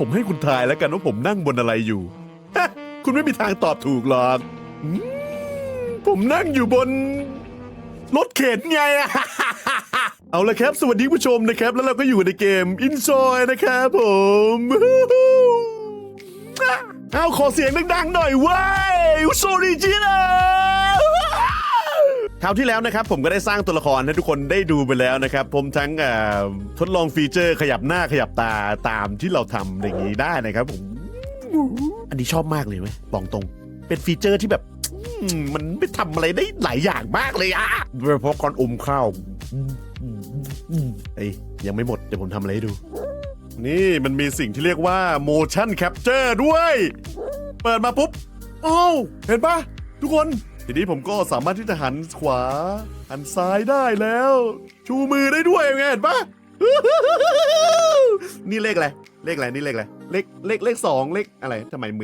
ผมให้คุณทายแล้วกันว่าผมนั่งบนอะไรอยู่ฮะคุณไม่มีทางตอบถูกหรอกอืมผมนั่งอยู่บน รถเข็นไงอะ เอาละครับ สวัสดีผู้ชมนะครับ แล้วเราก็อยู่ในเกม Enjoy นะครับผม เอาขอเสียงดังๆหน่อยเว้ยโซริจิน คราวที่แล้วนะครับผมก็ได้สร้างตัวละครให้ทุกคนได้ดูไปแล้วนะครับ ผมทั้งเอ่อทดลองฟีเจอร์ขยับหน้าขยับตาตามที่เราทำอย่างนี้ได้นะครับผมอันนี้ชอบมากเลยเว้ยบอกตรง เป็นฟีเจอร์ที่แบบอืมมันไม่ทำอะไรได้หลายอย่างมากเลยอะโดยเฉพาะก่อนอมข้าวเอ้ยยังไม่หมดเดี๋ยวผมทำอะไรให้ดู นี่มันมีสิ่งที่เรียกว่า motion capture ด้วย เปิดมาปุ๊บอ้าวเห็นปะทุกคน ทีนี้ผมก็สามารถที่จะหันขวา หันซ้ายได้แล้ว ชูมือได้ด้วยไงเห็นปะนี่เลขอะไร เลขอะไร นี่เลขอะไร เลข เลข เลขสองเลขอะไรทำไมมือ